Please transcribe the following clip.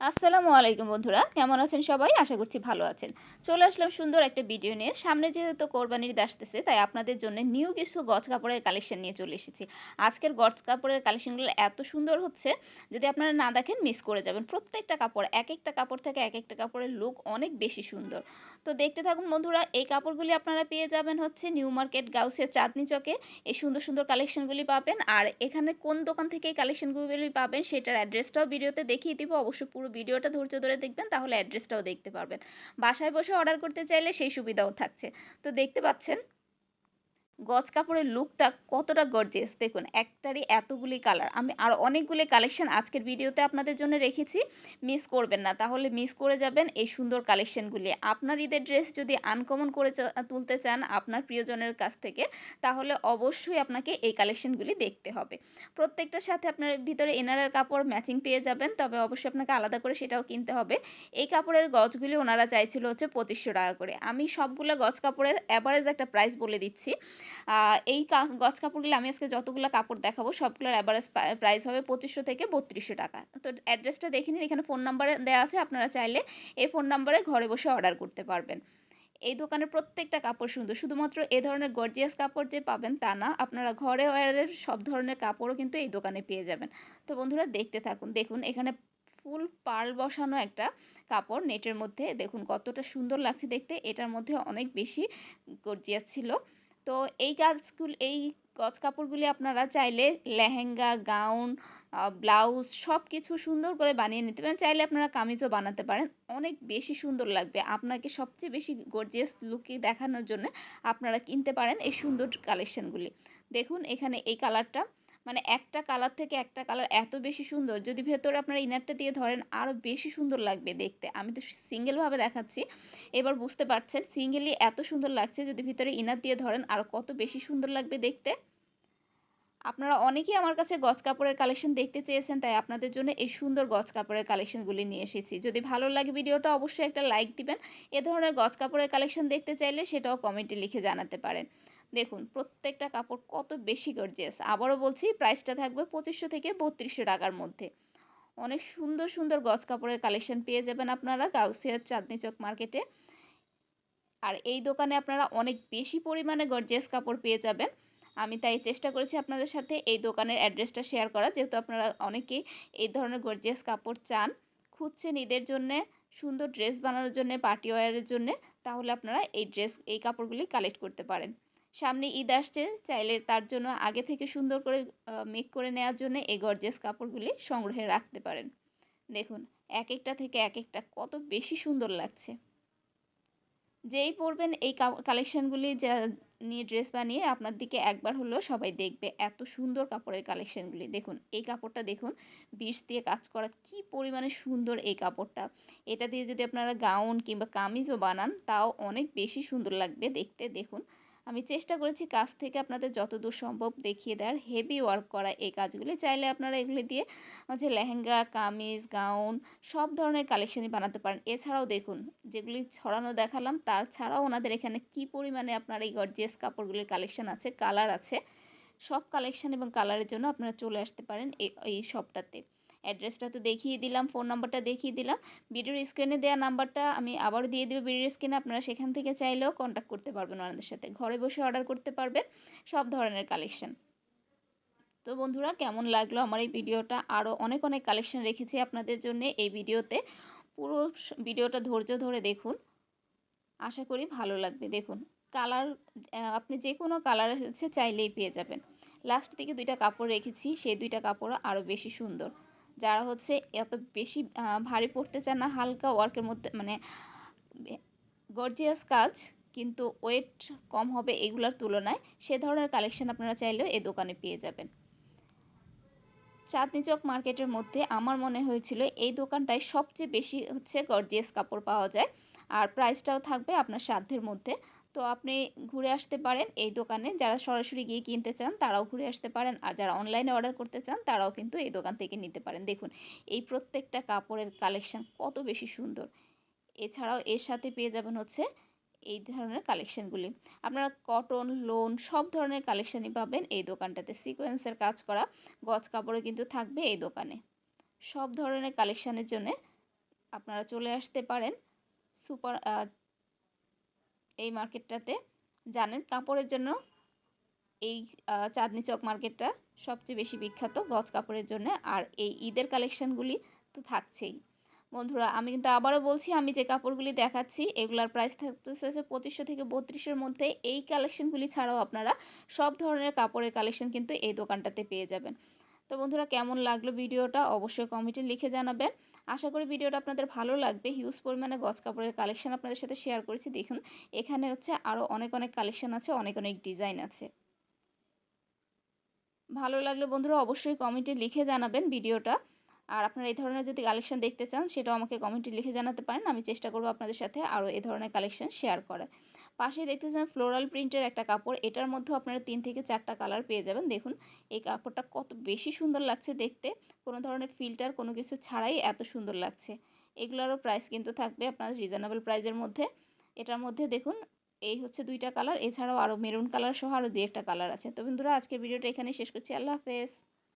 আসসালামু আলাইকুম বন্ধুরা, কেমন আছেন সবাই? আশা করছি ভালো আছেন। চলে আসলাম সুন্দর একটা ভিডিও নিয়ে। সামনে যেহেতু কোরবানির আসতেছে, তাই আপনাদের জন্য নিউ কিছু গজ কাপড়ের কালেকশন নিয়ে চলে এসেছি। আজকের গজ কাপড়ের কালেকশনগুলো এত সুন্দর হচ্ছে, যদি আপনারা না দেখেন মিস করে যাবেন। প্রত্যেকটা কাপড় এক একটা কাপড় থেকে এক একটা কাপড়ের লুক অনেক বেশি সুন্দর। তো দেখতে থাকুন বন্ধুরা, এই কাপড়গুলি আপনারা পেয়ে যাবেন হচ্ছে নিউ মার্কেট গাউসের চাঁদনি চকে। এই সুন্দর সুন্দর কালেকশনগুলি পাবেন। আর এখানে কোন দোকান থেকে এই কালেকশনগুলি পাবেন, সেটার অ্যাড্রেসটাও ভিডিওতে দেখিয়ে দিব। অবশ্য পুরো ভিডিওটা ধৈর্য ধরে দেখবেন, তাহলে অ্যাড্রেসটাও দেখতে পারবেন। বাসায় বসে অর্ডার করতে চাইলে সেই সুবিধাও থাকছে। তো দেখতে পাচ্ছেন গজ কাপড়ের লুকটা কতটা গর্জেস দেখুন, একটারই এতগুলি কালার আমি আর অনেকগুলি কালেকশন আজকের ভিডিওতে আপনাদের জন্য রেখেছি। মিস করবেন না। তাহলে মিস করে যাবেন এই সুন্দর কালেকশনগুলি আপনার ঈদের ড্রেস যদি আনকমন করে তুলতে চান আপনার প্রিয়জনের কাছ থেকে, তাহলে অবশ্যই আপনাকে এই কালেকশনগুলি দেখতে হবে। প্রত্যেকটার সাথে আপনার ভিতরে এনারের কাপড় ম্যাচিং পেয়ে যাবেন, তবে অবশ্যই আপনাকে আলাদা করে সেটাও কিনতে হবে। এই কাপড়ের গজগুলি ওনারা চাইছিল হচ্ছে পঁচিশশো টাকা করে। আমি সবগুলো গজ কাপড়ের অ্যাভারেজ একটা প্রাইস বলে দিচ্ছি। এই গজ কাপড়গুলো আমি আজকে যতগুলো কাপড় দেখাবো, সবগুলোর অ্যাভারেজ প্রাইস হবে পঁচিশশো থেকে বত্রিশশো টাকা। তো অ্যাড্রেসটা দেখে নিন, এখানে ফোন নাম্বারে দেওয়া আছে, আপনারা চাইলে এই ফোন নাম্বারে ঘরে বসে অর্ডার করতে পারবেন। এই দোকানের প্রত্যেকটা কাপড় সুন্দর, শুধুমাত্র এ ধরনের গর্জিয়াস কাপড় যে পাবেন তা না, আপনারা ঘরে ওয়ারের সব ধরনের কাপড়ও কিন্তু এই দোকানে পেয়ে যাবেন। তো বন্ধুরা দেখতে থাকুন, দেখুন এখানে ফুল পার্ল বসানো একটা কাপড় নেটের মধ্যে, দেখুন কতটা সুন্দর লাগছে দেখতে, এটার মধ্যে অনেক বেশি গর্জিয়াস ছিল। তো এই কাজগুলো এই গজ কাপড়গুলি আপনারা চাইলে লেহেঙ্গা, গাউন ব্লাউজ সব কিছু সুন্দর করে বানিয়ে নিতে পারেন। চাইলে আপনারা কামিজও বানাতে পারেন। অনেক বেশি সুন্দর লাগবে। আপনাকে সবচেয়ে বেশি গর্জিয়াস লুকে দেখানোর জন্য আপনারা কিনতে পারেন এই সুন্দর কালেকশানগুলি দেখুন এখানে এই কালারটা মানে একটা কালার থেকে একটা কালার এত বেশি সুন্দর। যদি ভেতরে আপনারা ইনারটা দিয়ে ধরেন আরও বেশি সুন্দর লাগবে দেখতে। আমি তো সিঙ্গেলভাবে দেখাচ্ছি। এবার বুঝতে পারছেন সিঙ্গেলি এত সুন্দর লাগছে যদি ভিতরে ইনার দিয়ে ধরেন আরও কত বেশি সুন্দর লাগবে দেখতে। আপনারা অনেকেই আমার কাছে গজ কাপড়ের কালেকশন দেখতে চেয়েছেন, তাই আপনাদের জন্য এই সুন্দর গজ কাপড়ের কালেকশনগুলি নিয়ে এসেছি। যদি ভালো লাগে ভিডিওটা, অবশ্যই একটা লাইক দিবেন। এ ধরনের গজ কাপড়ের কালেকশন দেখতে চাইলে সেটাও কমেন্টে লিখে জানাতে পারেন। দেখুন, প্রত্যেকটা কাপড় কত বেশি গর্জিয়াস আবারও বলছি প্রাইসটা থাকবে পঁচিশশো থেকে বত্রিশশো টাকার মধ্যে। অনেক সুন্দর সুন্দর গজ কাপড়ের কালেকশন পেয়ে যাবেন আপনারা গাউসিয়ার চাঁদনি চক মার্কেটে আর এই দোকানে আপনারা অনেক বেশি পরিমাণে গর্জিয়াস কাপড় পেয়ে যাবেন। আমি তাই চেষ্টা করেছি আপনাদের সাথে এই দোকানের অ্যাড্রেসটা শেয়ার করা যেহেতু আপনারা অনেকেই এই ধরনের গর্জিয়াস কাপড় চান, খুঁজছেন ঈদের জন্যে, সুন্দর ড্রেস বানানোর জন্য পার্টি ওয়ারের জন্য, তাহলে আপনারা এই ড্রেস এই কাপড়গুলি কালেক্ট করতে পারেন। সামনে ঈদ আসছে, চাইলে তার জন্য আগে থেকে সুন্দর করে মেক করে নেওয়ার জন্য এই গর্জেস কাপড়গুলি সংগ্রহে রাখতে পারেন। দেখুন এক একটা থেকে এক একটা কত বেশি সুন্দর লাগছে। যেই পরবেন এই কালেকশানগুলি যা নিয়ে ড্রেস বানিয়ে আপনার দিকে একবার হলেও সবাই দেখবে এত সুন্দর কাপড়ের কালেকশানগুলি দেখুন, এই কাপড়টা দেখুন, বিষ দিয়ে কাজ করা কি পরিমাণে সুন্দর এই কাপড়টা। এটা দিয়ে যদি আপনারা গাউন কিংবা কামিজও বানান, তাও অনেক বেশি সুন্দর লাগবে দেখতে। দেখুন আমি চেষ্টা করেছি কাজ থেকে আপনাদের যতদূর সম্ভব দেখিয়ে দেওয়ার। হেভি ওয়ার্ক করা এই কাজগুলি। চাইলে আপনারা এগুলি দিয়ে হচ্ছে লেহেঙ্গা, কামিজ, গাউন সব ধরনের কালেকশনই বানাতে পারেন। এছাড়াও দেখুন, যেগুলি ছড়ানো দেখালাম, তার ছাড়াও ওনাদের এখানে কি পরিমাণে আপনার এই গর্জিয়াস কাপড়গুলির কালেকশন আছে কালার আছে, সব কালেকশন এবং কালারের জন্য আপনারা চলে আসতে পারেন এই এই শপটাতে অ্যাড্রেসটা তো দেখিয়ে দিলাম, ফোন নাম্বারটা দেখিয়ে দিলাম। ভিডিওর স্ক্রিনে দেওয়া নাম্বারটা আমি আবারও দিয়ে দেবো ভিডিওর স্ক্রিনে, আপনারা সেখান থেকে চাইলেও কন্ট্যাক্ট করতে পারবেন ওনাদের সাথে। ঘরে বসে অর্ডার করতে পারবেন, সব ধরনের কালেকশন তো বন্ধুরা, কেমন লাগল আমার এই ভিডিওটা? আরও অনেক অনেক কালেকশন রেখেছি আপনাদের জন্য এই ভিডিওতে। পুরো ভিডিওটা ধৈর্য ধরে দেখুন। আশা করি ভালো লাগবে। দেখুন কালার আপনি যে কোনো কালার হচ্ছে চাইলেই পেয়ে যাবেন। লাস্ট থেকে দুইটা কাপড় রেখেছি, সেই দুইটা কাপড়ও আরও বেশি সুন্দর। যারা হচ্ছে এত বেশি ভারী পড়তে চান না, হালকা ওয়ার্কের মধ্যে মানে গর্জিয়াস কাজ, কিন্তু ওয়েট কম হবে এগুলোর তুলনায়, সে ধরনের কালেকশন আপনারা চাইলেও এই দোকানে পেয়ে যাবেন। চাঁদনি চক মার্কেটের মধ্যে আমার মনে হয়েছিল এই দোকানটায় সবচেয়ে বেশি হচ্ছে গর্জিয়াস কাপড় পাওয়া যায়, আর প্রাইসটাও থাকবে আপনার সাধ্যের মধ্যে তো আপনি ঘুরে আসতে পারেন এই দোকানে। যারা সরাসরি গিয়ে কিনতে চান, তারাও ঘুরে আসতে পারেন। আর যারা অনলাইনে অর্ডার করতে চান, তারাও কিন্তু এই দোকান থেকে নিতে পারেন। দেখুন, এই প্রত্যেকটা কাপড়ের কালেকশান কত বেশি সুন্দর। এছাড়াও এর সাথে পেয়ে যাবেন হচ্ছে এই ধরনের কালেকশানগুলি আপনারা কটন লোন সব ধরনের কালেকশানই পাবেন এই দোকানটাতে। সিকোয়েন্সের কাজ করা গজ কাপড়ও কিন্তু থাকবে এই দোকানে। সব ধরনের কালেকশানের জন্য আপনারা চলে আসতে পারেন। সুপার এই মার্কেটটাতে জানেন। কাপড়ের জন্য এই চাঁদনি চক মার্কেটটা সবচেয়ে বেশি বিখ্যাত গজ কাপড়ের জন্য। আর এই ঈদের কালেকশানগুলি তো থাকছেই। বন্ধুরা, আমি কিন্তু আবারও বলছি, আমি যে কাপড়গুলি দেখাচ্ছি, এগুলার প্রাইস থাকতেছে পঁচিশশো থেকে বত্রিশের মধ্যে। এই কালেকশনগুলি ছাড়াও আপনারা সব ধরনের কাপড়ের কালেকশন কিন্তু এই দোকানটাতে পেয়ে যাবেন। তো বন্ধুরা কেমন লাগল ভিডিওটা অবশ্যই কমেন্টে লিখে জানাবেন। আশা করি ভিডিওটা আপনাদের ভালো লাগবে। হিউজ পরিমাণে গজ কাপড়ের কালেকশান আপনাদের সাথে শেয়ার করেছি। দেখুন, এখানে হচ্ছে আরও অনেক অনেক কালেকশন আছে, অনেক অনেক ডিজাইন আছে। ভালো লাগলে বন্ধুরা অবশ্যই কমেন্টে লিখে জানাবেন ভিডিওটা। আর আপনারা এই ধরনের যদি কালেকশান দেখতে চান, সেটাও আমাকে কমেন্টে লিখে জানাতে পারেন। আমি চেষ্টা করব আপনাদের সাথে আরও এই ধরনের কালেকশন শেয়ার করার। পাশেই দেখতেছেন ফ্লোরাল প্রিন্টের একটা কাপড়। এটার মধ্যেও আপনারা তিন থেকে চারটা কালার পেয়ে যাবেন। দেখুন, এই কাপড়টা কত বেশি সুন্দর লাগছে দেখতে। কোনো ধরনের ফিল্টার কোনো কিছু ছাড়াই এত সুন্দর লাগছে। এগুলোরও প্রাইস কিন্তু থাকবে আপনার রিজনেবল প্রাইজের মধ্যে। এটার মধ্যে দেখুন, এই হচ্ছে দুইটা কালার এছাড়াও আরও মেরুন কালার সহ আরও দুই একটা কালার আছে। তো বন্ধুরা, আজকের ভিডিওটা এখানে শেষ করছি। আল্লাহ হাফেজ।